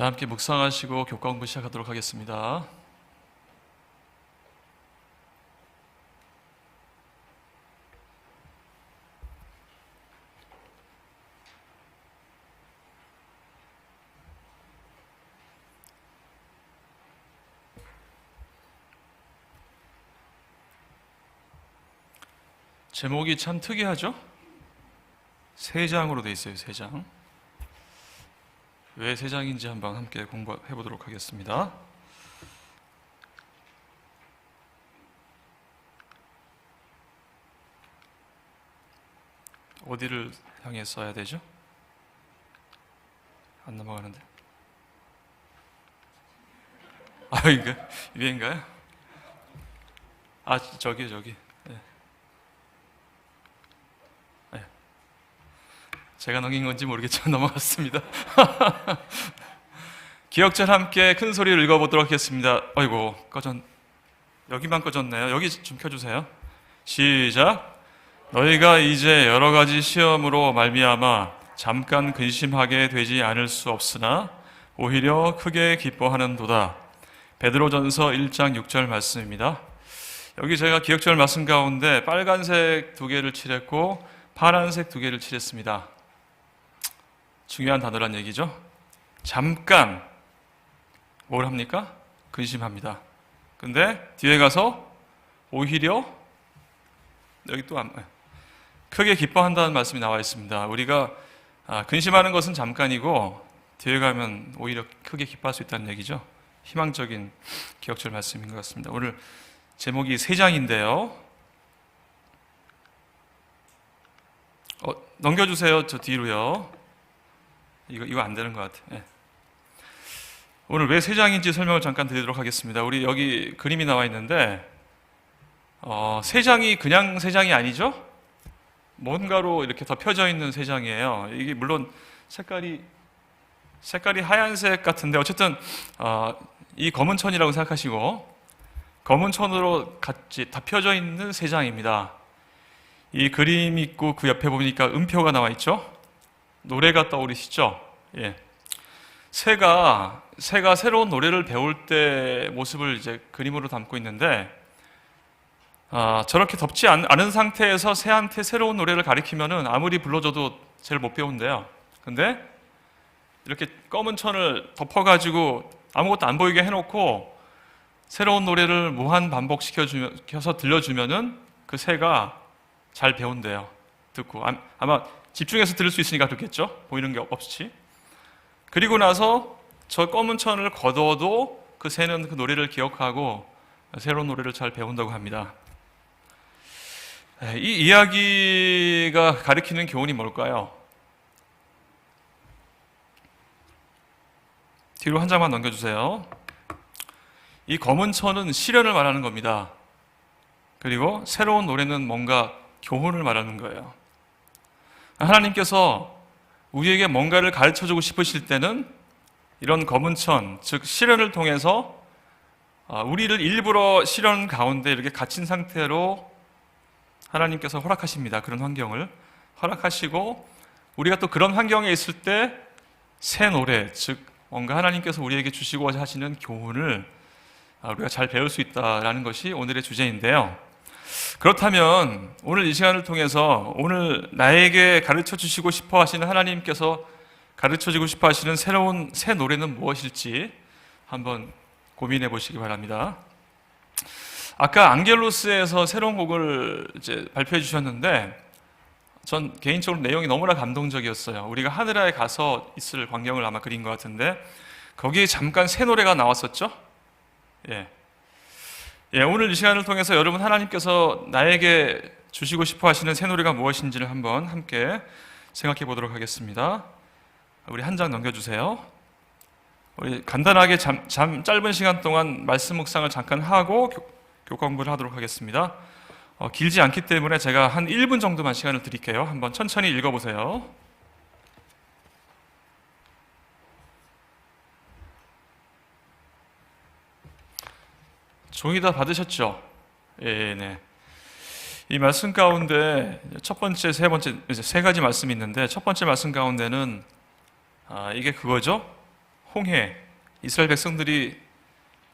다 함께 묵상하시고 교과 공부 시작하도록 하겠습니다. 제목이 참 특이하죠? 세 장으로 돼 있어요, 세 장. 왜 세 장인지 한번 함께 공부해 보도록 하겠습니다. 어디를 향해 써야 되죠? 안 넘어가는데. 아, 이거 위인가요? 아, 저기 저기. 네. 네. 제가 넘긴 건지 모르겠지만 넘어갔습니다. 기억절 함께 큰 소리를 읽어보도록 하겠습니다. 아이고 꺼졌 여기만 꺼졌네요. 여기 좀 켜주세요. 시작. 너희가 이제 여러 가지 시험으로 말미암아 잠깐 근심하게 되지 않을 수 없으나 오히려 크게 기뻐하는도다. 베드로전서 1장 6절 말씀입니다. 여기 제가 기억절 말씀 가운데 빨간색 두 개를 칠했고 파란색 두 개를 칠했습니다. 중요한 단어란 얘기죠. 잠깐 뭘 합니까? 근심합니다. 근데 뒤에 가서 오히려 여기 또 안, 크게 기뻐한다는 말씀이 나와 있습니다. 우리가 아, 근심하는 것은 잠깐이고 뒤에 가면 오히려 크게 기뻐할 수 있다는 얘기죠. 희망적인 기억절 말씀인 것 같습니다. 오늘 제목이 세 장인데요. 어, 넘겨주세요. 저 뒤로요. 이거 이거 안 되는 것 같아요. 네. 오늘 왜 세 장인지 설명을 잠깐 드리도록 하겠습니다. 우리 여기 그림이 나와 있는데 어, 세 장이 그냥 세 장이 아니죠? 뭔가로 이렇게 덮여져 있는 세 장이에요. 이게 물론 색깔이 색깔이 하얀색 같은데 어쨌든 어, 이 검은 천이라고 생각하시고 검은 천으로 같이 덮여져 있는 세 장입니다. 이 그림 있고 그 옆에 보니까 음표가 나와 있죠. 노래가 떠오르시죠. 예. 새가 새가 새로운 노래를 배울 때 모습을 이제 그림으로 담고 있는데 아, 저렇게 덥지 않, 은 상태에서 새한테 새로운 노래를 가리키면은 아무리 불러줘도 제일 못 배운대요. 근데 이렇게 검은 천을 덮어가지고 아무것도 안 보이게 해놓고 새로운 노래를 무한 반복시켜서 들려주면은 그 새가 잘 배운대요. 듣고 아마 집중해서 들을 수 있으니까 그렇겠죠. 보이는 게 없이. 그리고 나서 저 검은 천을 거둬도 그 새는 그 노래를 기억하고 새로운 노래를 잘 배운다고 합니다. 이 이야기가 가리키는 교훈이 뭘까요? 뒤로 한 장만 넘겨주세요. 이 검은 천은 시련을 말하는 겁니다. 그리고 새로운 노래는 뭔가 교훈을 말하는 거예요. 하나님께서 우리에게 뭔가를 가르쳐 주고 싶으실 때는 이런 검은 천, 즉 시련을 통해서 아, 우리를 일부러 시련 가운데 이렇게 갇힌 상태로 하나님께서 허락하십니다. 그런 환경을 허락하시고 우리가 또 그런 환경에 있을 때 새 노래, 즉 뭔가 하나님께서 우리에게 주시고 하시는 교훈을 아, 우리가 잘 배울 수 있다라는 것이 오늘의 주제인데요. 그렇다면 오늘 이 시간을 통해서 오늘 나에게 가르쳐 주시고 싶어 하시는 하나님께서 가르쳐 주고 싶어 하시는 새로운 새 노래는 무엇일지 한번 고민해 보시기 바랍니다. 아까 앙겔로스에서 새로운 곡을 발표해 주셨는데 전 개인적으로 내용이 너무나 감동적이었어요. 우리가 하늘에 가서 있을 광경을 아마 그린 것 같은데 거기에 잠깐 새 노래가 나왔었죠. 예. 예, 오늘 이 시간을 통해서 여러분 하나님께서 나에게 주시고 싶어 하시는 새 노래가 무엇인지를 한번 함께 생각해 보도록 하겠습니다. 우리 한 장 넘겨주세요. 우리 간단하게 잠, 잠 짧은 시간 동안 말씀 묵상을 잠깐 하고 교 과 공부를 하도록 하겠습니다. 어, 길지 않기 때문에 제가 한 1분 정도만 시간을 드릴게요. 한번 천천히 읽어보세요. 종이 다 받으셨죠? 예, 네. 이 말씀 가운데 첫 번째, 세 번째, 이제 세 가지 말씀이 있는데 첫 번째 말씀 가운데는 아, 이게 그거죠? 홍해 이스라엘 백성들이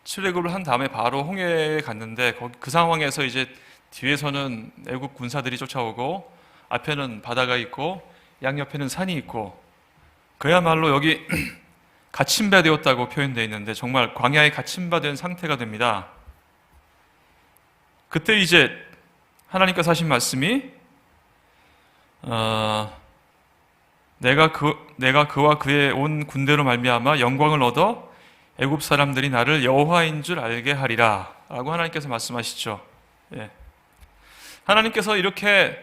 출애굽을 한 다음에 바로 홍해에 갔는데 그 상황에서 이제 뒤에서는 애국 군사들이 쫓아오고 앞에는 바다가 있고 양옆에는 산이 있고 그야말로 여기 갇힌 바 되었다고 표현되어 있는데 정말 광야에 갇힌 바 된 상태가 됩니다. 그때 이제 하나님께서 하신 말씀이 어, 내가 그 내가 그와 그의 온 군대로 말미암아 영광을 얻어 애굽 사람들이 나를 여호와인 줄 알게 하리라라고 하나님께서 말씀하시죠. 예. 하나님께서 이렇게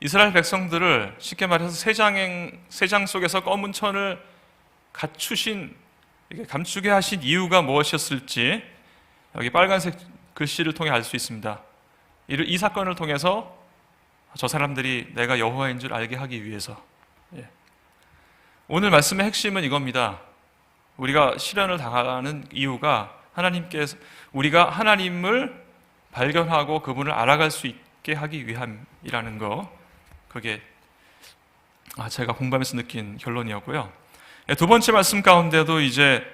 이스라엘 백성들을 쉽게 말해서 세장 세장 속에서 검은 천을 갖추신 감추게 하신 이유가 무엇이었을지 여기 빨간색 글씨를 통해 알 수 있습니다. 이, 이 사건을 통해서 저 사람들이 내가 여호와인 줄 알게 하기 위해서. 예. 오늘 말씀의 핵심은 이겁니다. 우리가 시련을 당하는 이유가 하나님께서 우리가 하나님을 발견하고 그분을 알아갈 수 있게 하기 위함이라는 거. 그게 아, 제가 공부하면서 느낀 결론이었고요. 예, 두 번째 말씀 가운데도 이제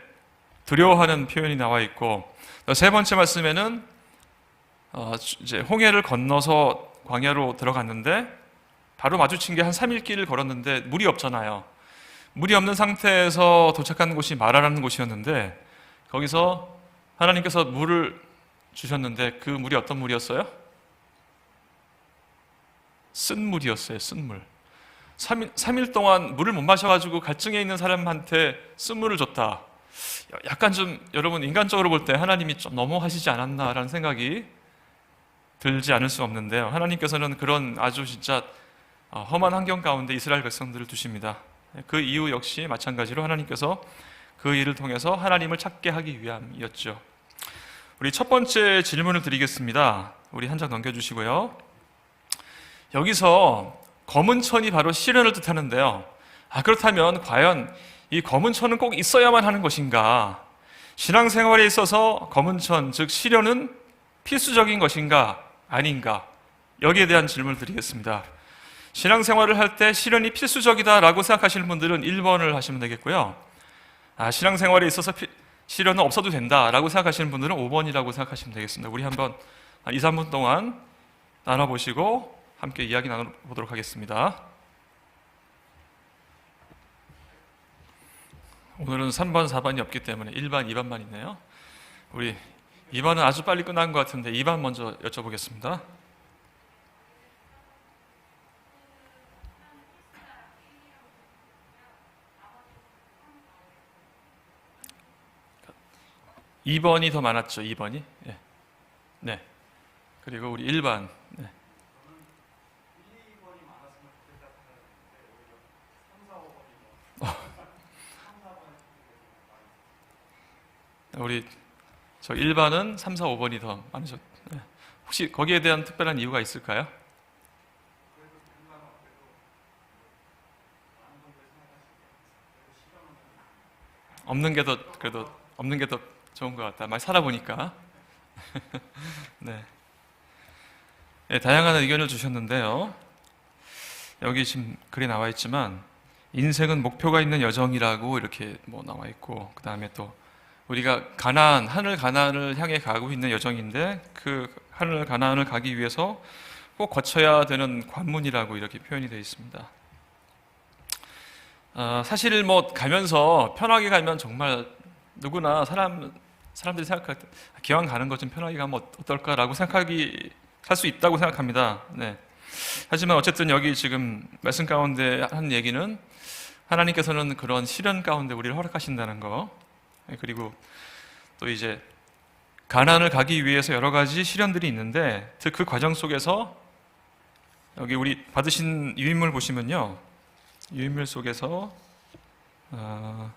두려워하는 표현이 나와 있고 세 번째 말씀에는 어, 이제 홍해를 건너서 광야로 들어갔는데 바로 마주친 게 한 3일 길을 걸었는데 물이 없잖아요. 물이 없는 상태에서 도착한 곳이 마라라는 곳이었는데 거기서 하나님께서 물을 주셨는데 그 물이 어떤 물이었어요? 쓴 물이었어요. 쓴 물. 3일, 3일 동안 물을 못 마셔가지고 갈증에 있는 사람한테 쓴 물을 줬다. 약간 좀 여러분 인간적으로 볼 때 하나님이 좀 너무하시지 않았나라는 생각이 들지 않을 수 없는데요. 하나님께서는 그런 아주 진짜 어, 험한 환경 가운데 이스라엘 백성들을 두십니다. 그 이유 역시 마찬가지로 하나님께서 그 일을 통해서 하나님을 찾게 하기 위함이었죠. 우리 첫 번째 질문을 드리겠습니다. 우리 한 장 넘겨주시고요. 여기서 검은 천이 바로 시련을 뜻하는데요. 아, 그렇다면 과연 이 검은 천은 꼭 있어야만 하는 것인가? 신앙생활에 있어서 검은 천, 즉 시련은 필수적인 것인가? 아닌가? 여기에 대한 질문을 드리겠습니다. 신앙생활을 할때 시련이 필수적이다라고 생각하시는 분들은 1번을 하시면 되겠고요. 아, 신앙생활에 있어서 피, 시련은 없어도 된다라고 생각하시는 분들은 5번이라고 생각하시면 되겠습니다. 우리 한번 2, 3분 동안 나눠보시고 함께 이야기 나눠보도록 하겠습니다. 오늘은 3번, 4번이 없기 때문에 1번, 2번만 있네요. 우리 2번은 아주 빨리 끝난 것 같은데 2번 먼저 여쭤보겠습니다. 이번이더 많았죠. 2번이. 네. 네. 그리고 우리 1번. 네. 우리 저 1번은 3, 4, 5번이 더 많으셨. 네. 혹시 거기에 대한 특별한 이유가 있을까요? 없는 게 더 그래도 없는 게 더 좋은 것 같다. 많이 살아보니까. 네. 네, 다양한 의견을 주셨는데요. 여기 지금 글에 나와 있지만 인생은 목표가 있는 여정이라고 이렇게 뭐 나와 있고 그 다음에 또 우리가 가나안 하늘 가나안을 향해 가고 있는 여정인데 그 하늘 가나안을 가기 위해서 꼭 거쳐야 되는 관문이라고 이렇게 표현이 되어 있습니다. 어, 사실 뭐 가면서 편하게 가면 정말 누구나 사람 사람들이 생각할 때 기왕 가는 것 좀 편하게 가면 어떨까라고 생각하기 할 수 있다고 생각합니다. 네. 하지만 어쨌든 여기 지금 말씀 가운데 한 얘기는 하나님께서는 그런 시련 가운데 우리를 허락하신다는 거. 네, 그리고 또 이제 가난을 가기 위해서 여러 가지 시련들이 있는데 그 과정 속에서 여기 우리 받으신 유인물 보시면요. 유인물 속에서 어,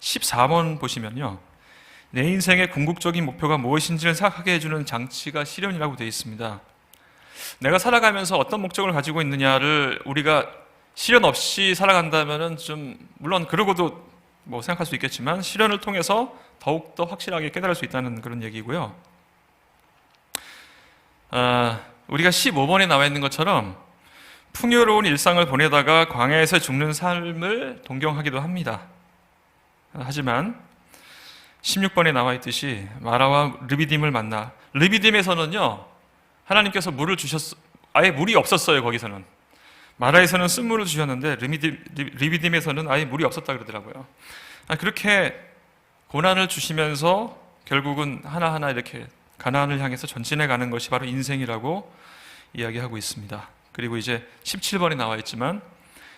14번 보시면요. 내 인생의 궁극적인 목표가 무엇인지를 생각하게 해주는 장치가 시련이라고 되어 있습니다. 내가 살아가면서 어떤 목적을 가지고 있느냐를 우리가 시련 없이 살아간다면은 좀 물론 그러고도 뭐 생각할 수 있겠지만 시련을 통해서 더욱 더 확실하게 깨달을 수 있다는 그런 얘기고요. 아, 우리가 15번에 나와 있는 것처럼 풍요로운 일상을 보내다가 광야에서 죽는 삶을 동경하기도 합니다. 하지만 16번에 나와 있듯이 마라와 르비딤을 만나 르비딤에서는요 하나님께서 물을 주셨 아예 물이 없었어요 거기서는 마라에서는 쓴물을 주셨는데 르비딤, 르비딤에서는 아예 물이 없었다 그러더라고요 아, 그렇게 고난을 주시면서 결국은 하나하나 이렇게 가나안을 향해서 전진해 가는 것이 바로 인생이라고 이야기하고 있습니다 그리고 이제 17번에 나와 있지만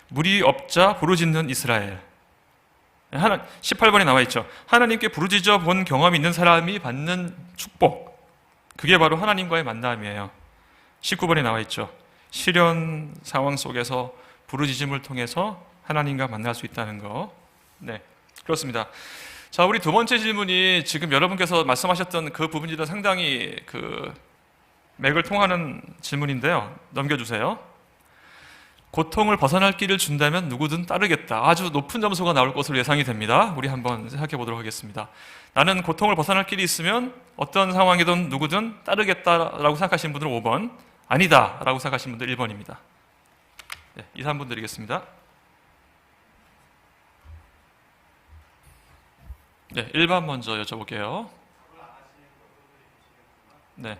물이 없자 부르짖는 이스라엘 하나, 18번에 나와 있죠. 하나님께 부르짖어 본 경험이 있는 사람이 받는 축복. 그게 바로 하나님과의 만남이에요. 19번에 나와 있죠. 시련 상황 속에서 부르짖음을 통해서 하나님과 만날 수 있다는 거. 네. 그렇습니다. 자, 우리 두 번째 질문이 지금 여러분께서 말씀하셨던 그 부분이랑 상당히 그 맥을 통하는 질문인데요. 넘겨주세요. 고통을 벗어날 길을 준다면 누구든 따르겠다. 아주 높은 점수가 나올 것으로 예상이 됩니다. 우리 한번 생각해 보도록 하겠습니다. 나는 고통을 벗어날 길이 있으면 어떤 상황이든 누구든 따르겠다라고 생각하시는 분들은 5번, 아니다 라고 생각하시는 분들 1번입니다. 네, 2, 3분 드리겠습니다. 네, 1번 먼저 여쭤볼게요. 네.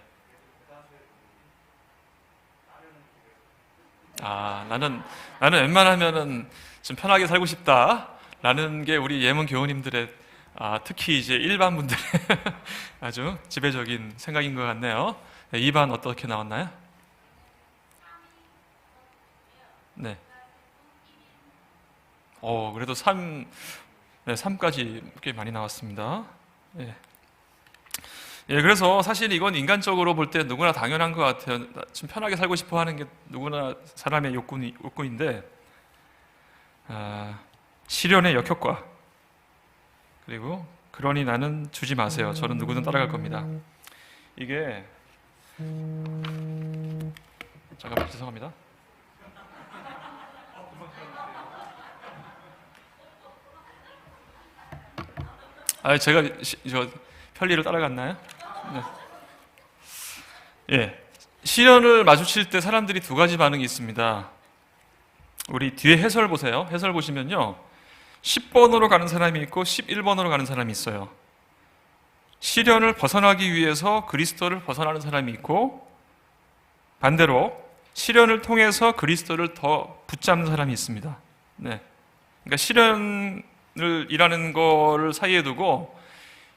아, 나는, 나는 웬만하면은 좀 편하게 살고 싶다. 라는 게 우리 예문 교우님들의 아, 특히 이제 일반 분들의 아주 지배적인 생각인 것 같네요. 네, 2반 어떻게 나왔나요? 네. 어, 그래도 3, 네, 3까지 꽤 많이 나왔습니다. 예. 예, 그래서 사실 이건 인간적으로 볼 때 누구나 당연한 것 같아요. 좀 편하게 살고 싶어 하는 게 누구나 사람의 욕구, 욕구인데, 아, 실현의 역효과. 그리고, 그러니 나는 주지 마세요. 저는 누구든 따라갈 겁니다. 이게, 잠깐만, 죄송합니다. 아, 제가 시, 저 편리를 따라갔나요? 네. 예. 시련을 마주칠 때 사람들이 두 가지 반응이 있습니다. 우리 뒤에 해설 보세요. 해설 보시면요. 10번으로 가는 사람이 있고 11번으로 가는 사람이 있어요. 시련을 벗어나기 위해서 그리스도를 벗어나는 사람이 있고 반대로 시련을 통해서 그리스도를 더 붙잡는 사람이 있습니다. 네. 그러니까 시련 을 일하는 거를 사이에 두고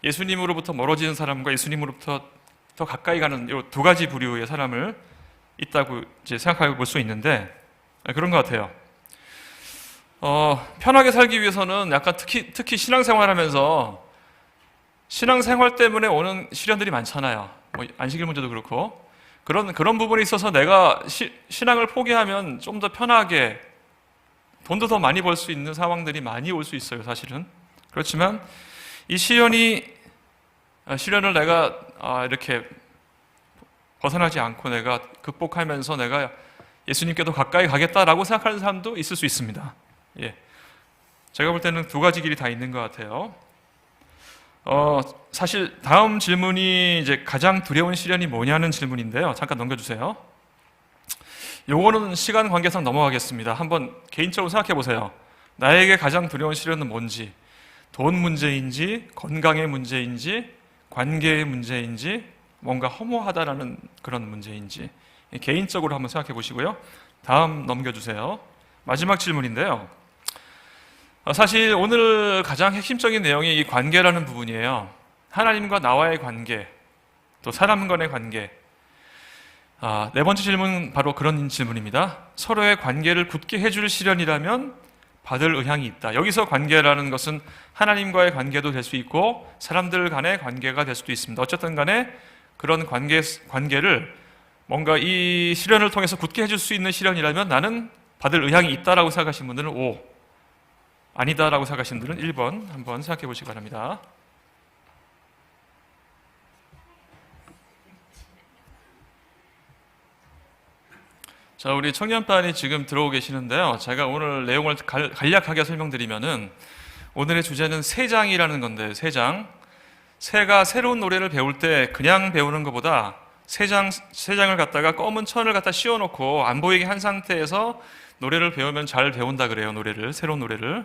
예수님으로부터 멀어지는 사람과 예수님으로부터 더 가까이 가는 이 두 가지 부류의 사람을 있다고 이제 생각해 볼 수 있는데 네, 그런 것 같아요. 어, 편하게 살기 위해서는 약간 특히 특히 신앙생활하면서 신앙생활 때문에 오는 시련들이 많잖아요. 뭐 안식일 문제도 그렇고 그런 그런 부분에 있어서 내가 시, 신앙을 포기하면 좀 더 편하게 돈도 더 많이 벌 수 있는 상황들이 많이 올 수 있어요. 사실은 그렇지만 이 시련이 아, 시련을 내가 아, 이렇게 벗어나지 않고 내가 극복하면서 내가 예수님께도 가까이 가겠다라고 생각하는 사람도 있을 수 있습니다. 예. 제가 볼 때는 두 가지 길이 다 있는 것 같아요. 어, 사실 다음 질문이 이제 가장 두려운 시련이 뭐냐는 질문인데요. 잠깐 넘겨주세요. 요거는 시간 관계상 넘어가겠습니다. 한번 개인적으로 생각해 보세요. 나에게 가장 두려운 시련은 뭔지, 돈 문제인지, 건강의 문제인지, 관계의 문제인지, 뭔가 허무하다라는 그런 문제인지, 개인적으로 한번 생각해 보시고요. 다음 넘겨주세요. 마지막 질문인데요. 어, 사실 오늘 가장 핵심적인 내용이 이 관계라는 부분이에요. 하나님과 나와의 관계, 또 사람 간의 관계. 아, 네 번째 질문 바로 그런 질문입니다. 서로의 관계를 굳게 해줄 시련이라면 받을 의향이 있다. 여기서 관계라는 것은 하나님과의 관계도 될 수 있고 사람들 간의 관계가 될 수도 있습니다. 어쨌든 간에 그런 관계, 관계를 뭔가 이 시련을 통해서 굳게 해줄 수 있는 시련이라면 나는 받을 의향이 있다라고 생각하시는 분들은 5, 아니다라고 생각하시는 분들은 1번 한번 생각해 보시기 바랍니다. 자, 우리 청년반이 지금 들어오고 계시는데요. 제가 오늘 내용을 간략하게 설명드리면은 오늘의 주제는 세 장이라는 건데 세 장. 새가 새로운 노래를 배울 때 그냥 배우는 것보다 세 장, 세 장을 갖다가 검은 천을 갖다 씌워놓고 안 보이게 한 상태에서 노래를 배우면 잘 배운다 그래요. 노래를 새로운 노래를.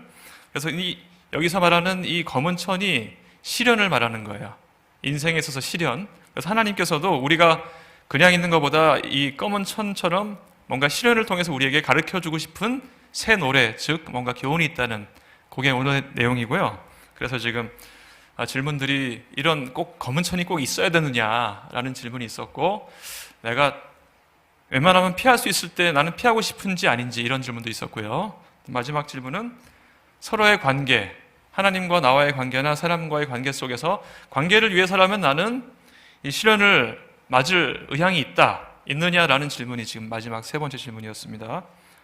그래서 이 여기서 말하는 이 검은 천이 시련을 말하는 거예요. 인생에 있어서 시련. 그래서 하나님께서도 우리가 그냥 있는 것보다 이 검은 천처럼 뭔가 시련을 통해서 우리에게 가르쳐 주고 싶은 새 노래, 즉 뭔가 교훈이 있다는 그게 오늘 내용이고요. 그래서 지금 아, 질문들이 이런 꼭 검은 천이 꼭 있어야 되느냐라는 질문이 있었고 내가 웬만하면 피할 수 있을 때 나는 피하고 싶은지 아닌지 이런 질문도 있었고요. 마지막 질문은 서로의 관계, 하나님과 나와의 관계나 사람과의 관계 속에서 관계를 위해서라면 나는 이 시련을 맞을 의향이 있다, 있느냐라는 질문이 지금 마지막 세 번째 질문이었습니다.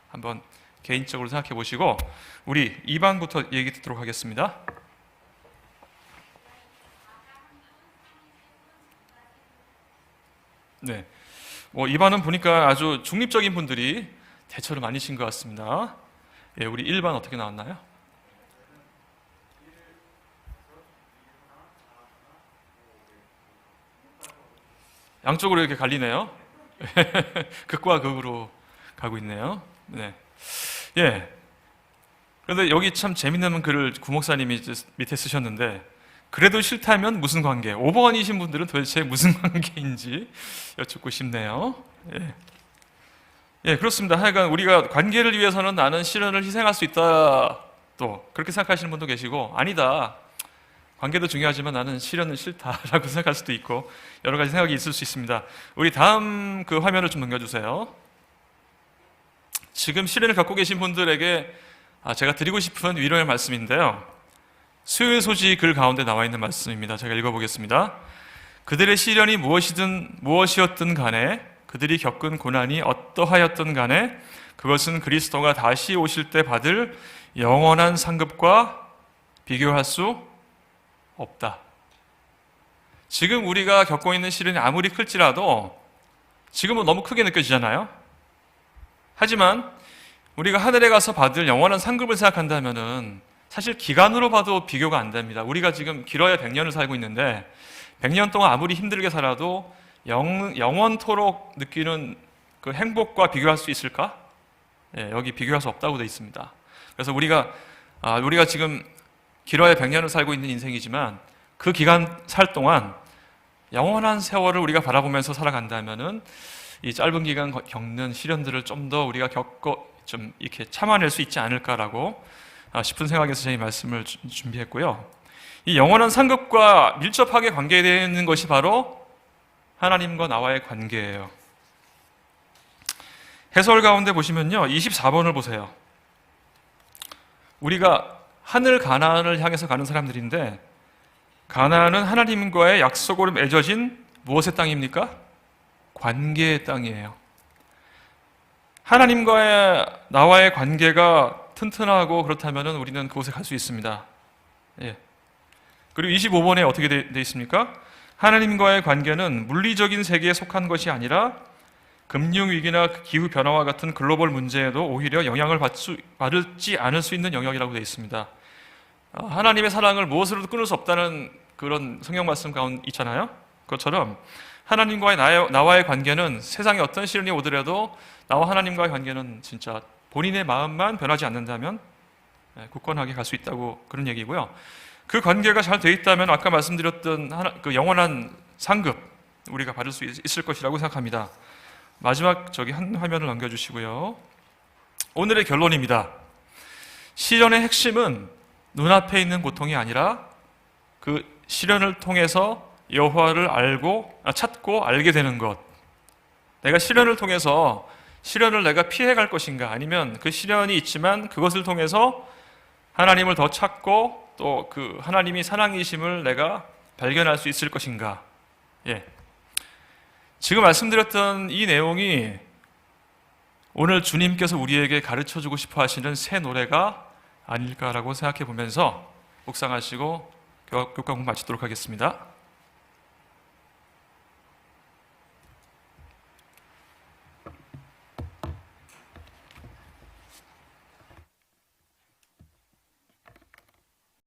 한번 개인적으로 생각해 보시고 우리 2반부터 얘기 듣도록 하겠습니다. 네. 뭐 2반은 보니까 아주 중립적인 분들이 대처를 많이 신것 같습니다. 예, 우리 1반 어떻게 나왔나요? 양쪽으로 이렇게 갈리네요. 극과 극으로 가고 있네요. 네. 예. 그런데 여기 참 재밌는 글을 구목사님이 밑에 쓰셨는데, 그래도 싫다면 무슨 관계? 5번이신 분들은 도대체 무슨 관계인지 여쭙고 싶네요. 예. 예, 그렇습니다. 하여간 우리가 관계를 위해서는 나는 시련을 희생할 수 있다. 또 그렇게 생각하시는 분도 계시고 아니다. 관계도 중요하지만 나는 시련은 싫다라고 생각할 수도 있고 여러 가지 생각이 있을 수 있습니다. 우리 다음 그 화면을 좀 넘겨주세요. 지금 시련을 갖고 계신 분들에게 아, 제가 드리고 싶은 위로의 말씀인데요. 수요일 소지 글 가운데 나와 있는 말씀입니다. 제가 읽어보겠습니다. 그들의 시련이 무엇이든 무엇이었든 간에 그들이 겪은 고난이 어떠하였든 간에 그것은 그리스도가 다시 오실 때 받을 영원한 상급과 비교할 수 없다. 지금 우리가 겪고 있는 시련이 아무리 클지라도 지금은 너무 크게 느껴지잖아요. 하지만 우리가 하늘에 가서 받을 영원한 상급을 생각한다면은 사실 기간으로 봐도 비교가 안 됩니다. 우리가 지금 길어야 100년을 살고 있는데 100년 동안 아무리 힘들게 살아도 영, 영원토록 느끼는 그 행복과 비교할 수 있을까? 예, 여기 비교할 수 없다고 되어 있습니다. 그래서 우리가 아, 우리가 지금 길어야 100년을 살고 있는 인생이지만 그 기간 살 동안 영원한 세월을 우리가 바라보면서 살아간다면은 이 짧은 기간 겪는 시련들을 좀 더 우리가 겪어 좀 이렇게 참아낼 수 있지 않을까라고 아, 싶은 생각에서 저희 말씀을 준비했고요. 이 영원한 상급과 밀접하게 관계되어 있는 것이 바로 하나님과 나와의 관계예요. 해설 가운데 보시면요. 24번을 보세요. 우리가 하늘 가나안을 향해서 가는 사람들인데 가나안은 하나님과의 약속으로 맺어진 무엇의 땅입니까? 관계의 땅이에요. 하나님과의 나와의 관계가 튼튼하고 그렇다면 우리는 그곳에 갈 수 있습니다. 예. 그리고 25번에 어떻게 되어 있습니까? 하나님과의 관계는 물리적인 세계에 속한 것이 아니라 금융위기나 기후 변화와 같은 글로벌 문제에도 오히려 영향을 받지 않을 수 있는 영역이라고 되어 있습니다. 어, 하나님의 사랑을 무엇으로도 끊을 수 없다는 그런 성경 말씀 가운데 있잖아요. 그것처럼 하나님과의 나의, 나와의 관계는 세상에 어떤 시련이 오더라도 나와 하나님과의 관계는 진짜 본인의 마음만 변하지 않는다면 예, 굳건하게 갈 수 있다고 그런 얘기고요. 그 관계가 잘돼 있다면 아까 말씀드렸던 하나, 그 영원한 상급 우리가 받을 수 있을 것이라고 생각합니다. 마지막 저기 한 화면을 넘겨주시고요. 오늘의 결론입니다. 시련의 핵심은 눈앞에 있는 고통이 아니라 그 시련을 통해서 여호와를 알고 아, 찾고 알게 되는 것. 내가 시련을 통해서 시련을 내가 피해 갈 것인가 아니면 그 시련이 있지만 그것을 통해서 하나님을 더 찾고 또 그 하나님이 사랑이심을 내가 발견할 수 있을 것인가? 예. 지금 말씀드렸던 이 내용이 오늘 주님께서 우리에게 가르쳐 주고 싶어 하시는 새 노래가 아닐까라고 생각해 보면서 묵상하시고 교과 공부 마치도록 하겠습니다.